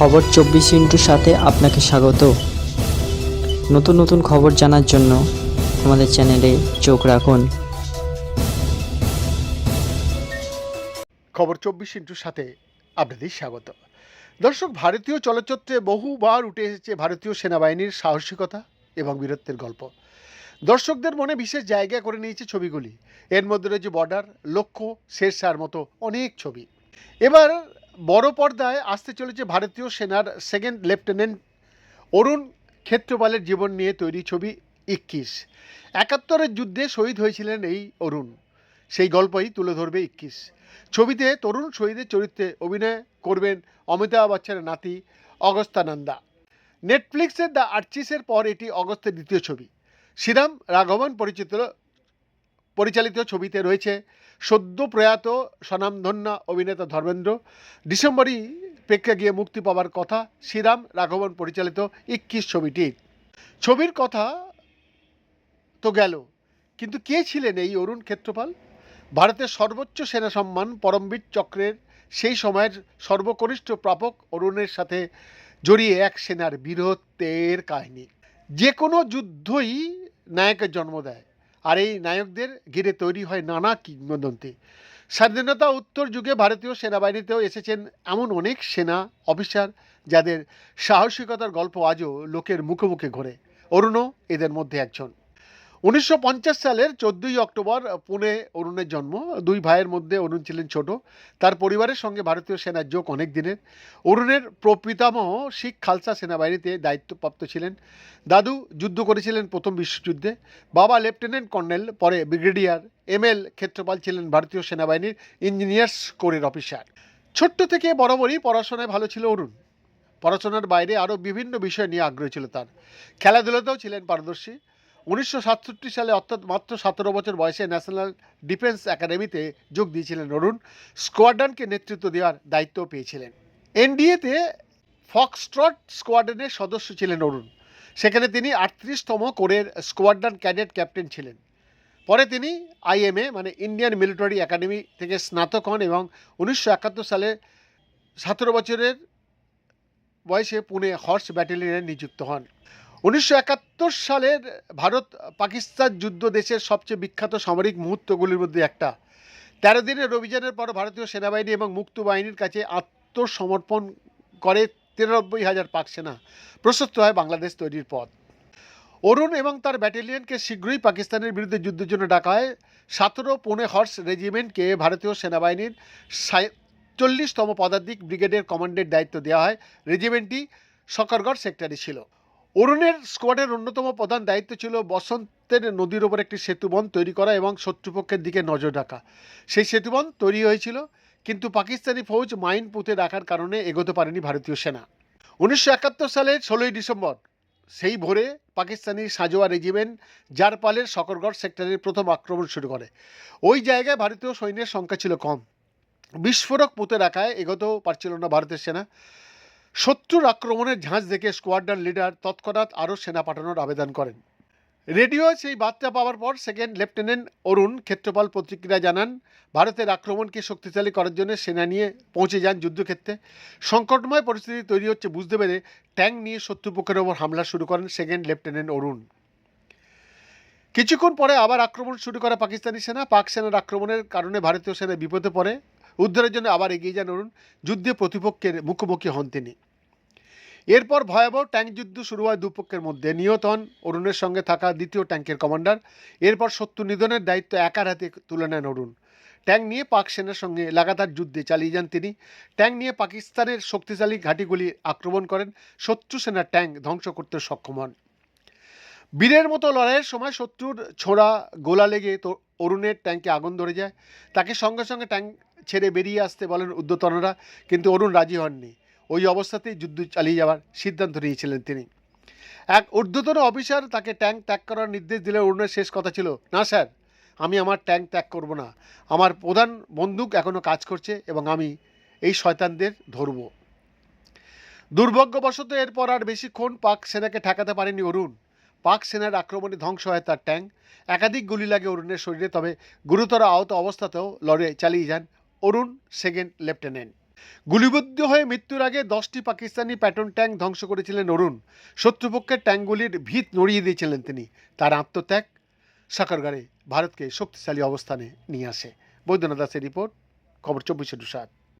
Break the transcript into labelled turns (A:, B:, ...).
A: খবর চব্বিশ ইন্টুর সাথে আপনাকে স্বাগত। নতুন নতুন খবর জানার জন্য আমাদের চ্যানেলে চোখ রাখুন।
B: খবর চব্বিশ ইন্টুর সাথে আপনাদের স্বাগত। দর্শক, ভারতীয় চলচ্চিত্রে বহুবার উঠে এসেছে ভারতীয় সেনাবাহিনীর সাহসিকতা এবং বীরত্বের গল্প। দর্শকদের মনে বিশেষ জায়গা করে নিয়েছে ছবিগুলি। এর মধ্যে রয়েছে বর্ডার, লক্ষ্য, শেরশার মতো অনেক ছবি। এবার বড় পর্দায় আসতে চলেছে ভারতীয় সেনার সেকেন্ড লেফটেন্যান্ট অরুণ ক্ষেত্রপালের জীবন নিয়ে তৈরি ছবি ইক্কিশ। একাত্তরের যুদ্ধে শহীদ হয়েছিলেন এই অরুণ। সেই গল্পই তুলে ধরবে ইক্কিশ। ছবিতে তরুণ শহীদের চরিত্রে অভিনয় করবেন অমিতাভ বচ্চনের নাতি অগস্তানন্দা। নেটফ্লিক্সের দ্য আর্চিসের পর এটি অগস্তের দ্বিতীয় ছবি। শ্রীরাম রাঘবন পরিচিত পরিচালিত ছবিতে রয়েছে সদ্য প্রয়াত স্বনামধন্য অভিনেতা ধর্মেন্দ্র, ডিসেম্বরই প্রেক্ষে গিয়ে মুক্তি পাওয়ার কথা শ্রীরাম রাঘবন পরিচালিত ইক্কিশ ছবিটির ছবির কথা তো গেল, কিন্তু কে ছিলেন এই অরুণ ক্ষেত্রপাল? ভারতের সর্বোচ্চ সেনা সম্মান পরমবীর চক্রের সেই সময়ের সর্বকনিষ্ঠ প্রাপক অরুণের সাথে জড়িয়ে এক সেনার বীরত্বের কাহিনী। যে কোনো যুদ্ধই নায়কের জন্ম দেয়। আর এই নায়কদের ঘিরে তৈরি হয় নানা কিংবদন্তি। স্বাধীনতা উত্তর যুগে ভারতীয় সেনাবাহিনীতেও এসেছেন এমন অনেক সেনা অফিসার যাদের সাহসিকতার গল্প আজও লোকের মুখে মুখে ঘোরে। অরুণও এদের মধ্যে একজন। উনিশশো পঞ্চাশ সালের চোদ্দোই অক্টোবর পুনে অরুণের জন্ম। দুই ভাইয়ের মধ্যে অরুণ ছিলেন ছোট। তার পরিবারের সঙ্গে ভারতীয় সেনার যোগ অনেক দিনের। অরুণের প্রপিতামহ শিখ খালসা সেনাবাহিনীতে দায়িত্বপ্রাপ্ত ছিলেন। দাদু যুদ্ধ করেছিলেন প্রথম বিশ্বযুদ্ধে। বাবা লেফটেন্যান্ট কর্নেল, পরে ব্রিগেডিয়ার। এম এল ক্ষেত্রপাল ছিলেন ভারতীয় সেনাবাহিনীর ইঞ্জিনিয়ার্স কোরের অফিসার। ছোট্ট থেকে বরাবরই পড়াশোনায় ভালো ছিল অরুণ। পড়াশোনার বাইরে আরও বিভিন্ন বিষয় নিয়ে আগ্রহ ছিল তার। খেলাধুলাতেও ছিলেন পারদর্শী। উনিশশো সাতষট্টি সালে অর্থাৎ মাত্র সতেরো বছর বয়সে ন্যাশনাল ডিফেন্স একাডেমিতে যোগ দিয়েছিলেন অরুণ। স্কোয়াড্রনকে নেতৃত্ব দেওয়ার দায়িত্ব পেয়েছিলেন। এনডিএতে ফক্সট্রট স্কোয়াড্রনের সদস্য ছিলেন অরুণ। সেখানে তিনি আটত্রিশতম কোরের স্কোয়াড্রন ক্যাডেট ক্যাপ্টেন ছিলেন। পরে তিনি আইএমএ মানে ইন্ডিয়ান মিলিটারি একাডেমি থেকে স্নাতক হন এবং উনিশশো একাত্তর সালে সতেরো বছরের বয়সে পুনে হর্স ব্যাটালিয়নে নিযুক্ত হন। উনিশশো একাত্তর সালের ভারত পাকিস্তান যুদ্ধ দেশের সবচেয়ে বিখ্যাত সামরিক মুহূর্তগুলির মধ্যে একটা। তেরো দিনের অভিযানের পর ভারতীয় সেনাবাহিনী এবং মুক্ত বাহিনীর কাছে আত্মসমর্পণ করে তিরানব্বই হাজার পাক সেনা। প্রশস্ত হয় বাংলাদেশ তৈরির পথ। অরুণ এবং তার ব্যাটালিয়নকে শীঘ্রই পাকিস্তানের বিরুদ্ধে যুদ্ধের জন্য ডাকা হয়। সতেরো পুনে হর্স রেজিমেন্টকে ভারতীয় সেনাবাহিনীর চল্লিশতম পদাতিক ব্রিগেডের কমান্ডের দায়িত্ব দেওয়া হয়। রেজিমেন্টটি সকরগড় সেক্টরে ছিল। অরুণের স্কোয়াডের অন্যতম প্রধান দায়িত্ব ছিল বসন্তের নদীর ওপর একটি সেতুবন তৈরি করা এবং শত্রুপক্ষের দিকে নজর রাখা। সেই সেতুবন তৈরি হয়েছিল, কিন্তু পাকিস্তানি ফৌজ মাইন পুঁতে রাখার কারণে এগোতে পারেনি ভারতীয় সেনা। উনিশশো একাত্তর সালের ষোলোই ডিসেম্বর, সেই ভোরে পাকিস্তানি সাজোয়া রেজিমেন্ট জারপালের সকরগড় সেক্টরের প্রথম আক্রমণ শুরু করে। ওই জায়গায় ভারতীয় সৈন্যের সংখ্যা ছিল কম। বিস্ফোরক পুঁতে রাখায় এগোতেও পারছিল না ভারতের সেনা। শত্রুর আক্রমণের ঝাঁজ দেখে স্কোয়াড্রন লিডার তৎক্ষণাৎ আরও সেনা পাঠানোর আবেদন করেন। রেডিও সেই বার্তা পাওয়ার পর সেকেন্ড লেফটেন্যান্ট অরুণ ক্ষেত্রপাল প্রতিক্রিয়া জানান, ভারতের আক্রমণকে শক্তিশালী করার জন্য সেনা নিয়ে পৌঁছে যান যুদ্ধক্ষেত্রে। সংকটময় পরিস্থিতি তৈরি হচ্ছে বুঝতে পেরে ট্যাঙ্ক নিয়ে শত্রুপক্ষের ওপর হামলা শুরু করেন সেকেন্ড লেফটেন্যান্ট অরুণ। কিছুক্ষণ পরে আবার আক্রমণ শুরু করে পাকিস্তানি সেনা। পাক সেনার আক্রমণের কারণে ভারতীয় সেনা বিপদে পড়ে। উদ্ধারের জন্য আবার এগিয়ে যান অরুণ। যুদ্ধে প্রতিপক্ষের মুখোমুখি হন তিনি। এরপর ভয়াবহ ট্যাঙ্ক যুদ্ধ শুরু হয় দুপক্ষের মধ্যে। নিহত হন অরুণের সঙ্গে থাকা দ্বিতীয় ট্যাঙ্কের কমান্ডার। এরপর শত্রু নিধনের দায়িত্ব একার হাতে তুলে নেন অরুণ। ট্যাঙ্ক নিয়ে পাক সেনার সঙ্গে লাগাতার যুদ্ধে চালিয়ে যান তিনি। ট্যাঙ্ক নিয়ে পাকিস্তানের শক্তিশালী ঘাঁটিগুলি আক্রমণ করেন। শত্রু সেনার ট্যাঙ্ক ধ্বংস করতে সক্ষম হন। বীরের মতো লড়াইয়ের সময় শত্রুর ছোড়া গোলা লেগে তো অরুণের ট্যাঙ্কে আগুন ধরে যায়। তাকে সঙ্গে সঙ্গে ট্যাঙ্ক ছেড়ে বেরিয়ে আসতে বলেন উদ্যতনরা, কিন্তু অরুণ রাজি হননি। ওই অবস্থাতেই যুদ্ধ চালিয়ে যাওয়ার সিদ্ধান্ত নিয়েছিলেন তিনি। এক ঊর্ধ্বতন অফিসার তাকে ট্যাঙ্ক ত্যাগ করার নির্দেশ দিলে অরুণের শেষ কথা ছিল, না স্যার, আমি আমার ট্যাঙ্ক ত্যাগ করব না। আমার প্রধান বন্দুক এখনও কাজ করছে এবং আমি এই শয়তানদের ধরব। দুর্ভাগ্যবশত এরপর আর বেশিক্ষণ পাক সেনাকে ঠেকাতে পারেনি অরুণ। পাক সেনার আক্রমণে ধ্বংস হয় তার ট্যাঙ্ক। একাধিক গুলি লাগে অরুণের শরীরে, তবে গুরুতর আহত অবস্থাতেও লড়াই চালিয়ে যান অরুণ, সেকেন্ড লেফটেন্যান্ট। গুলিবদ্ধ হয়ে মৃত্যুর আগে দশটি পাকিস্তানি প্যাটন ট্যাঙ্ক ধ্বংস করেছিলেন অরুণ। শত্রুপক্ষের ট্যাঙ্কগুলির ভিত নড়িয়ে দিয়েছিলেন তিনি। তার আত্মত্যাগ সাকারগারে ভারতকে শক্তিশালী অবস্থানে নিয়ে আসে। বৈদ্যনাথ দাসের রিপোর্ট, খবর চব্বিশে টু